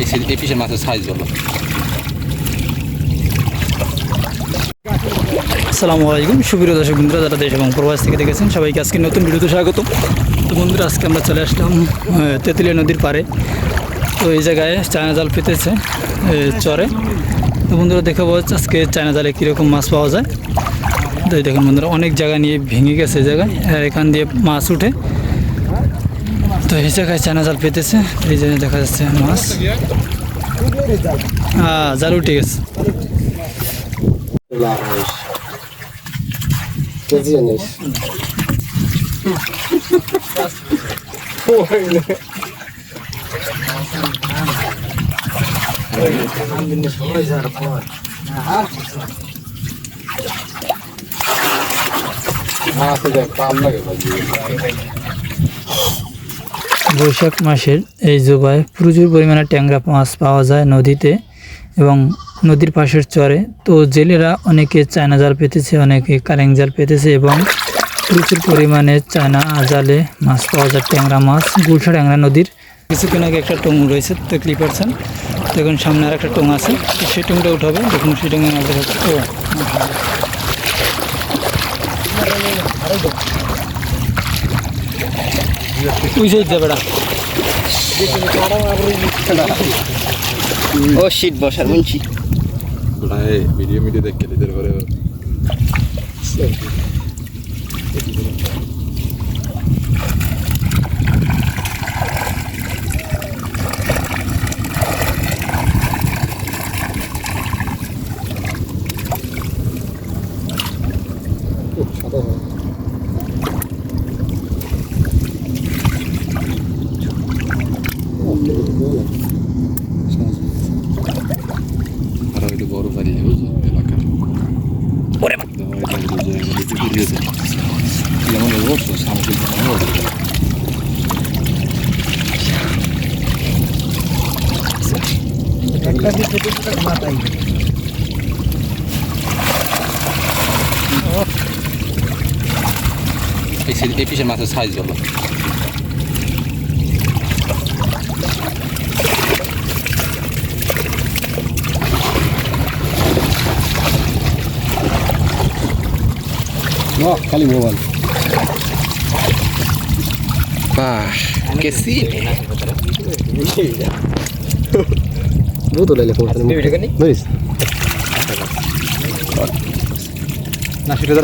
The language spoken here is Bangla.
এই পিসের মাছের সাইজ বলো আসসালামু আলাইকুম, সুপ্রিয় দর্শক বন্ধুরা, যারা দেশ এবং প্রবাস থেকে দেখেছেন, সবাইকে আজকে নতুন ভিডিওতে স্বাগত। তো বন্ধুরা, আজকে আমরা চলে আসলাম তেঁতুলিয়া নদীর পাড়ে। তো এই জায়গায় চায়না জাল পেতেছে চরে। তো বন্ধুরা, দেখাবো আজকে চায়না জালে কীরকম মাছ পাওয়া যায়। তো দেখুন বন্ধুরা, অনেক জায়গা নিয়ে ভেঙে গেছে জায়গায়। এখান দিয়ে মাছ উঠে তো এই জায়গায় চায়না জাল পেতেছে এই জায়গায় দেখা যাচ্ছে মাছ। হ্যাঁ জাল উঠে গেছে। বৈশাখ মাসের এই জোবায় প্রচুর পরিমাণে ট্যাংরা মাছ পাওয়া যায় নদীতে এবং নদীর পাশের চরে। তো জেলেরা অনেকে চায়না জাল পেতেছে, অনেকে কারেং জাল পেতেছে এবং প্রচুর পরিমাণে চায়না জালে মাছ পাওয়া যায়, ট্যাংরা মাছ, গুলশা ট্যাংরা নদীর। কিছুক্ষণ আগে একটা টং রয়েছে দেখলি পারছেন দেখুন সামনে আর একটা টং আছে সেই টংটা উঠাবে, দেখুন সেই টঙে। ও তুই সেই যাবে না। ও শীত বসার মুন্সি। ভিডিও মিডিও দেখে লিদের করে যেমন অবশ্য সামগ্রিক এই পিসের মাছের সাইজ বলো খালি মোবাইল। বাহ কে সিট বহুত লাইলে ধরিস। না সেটা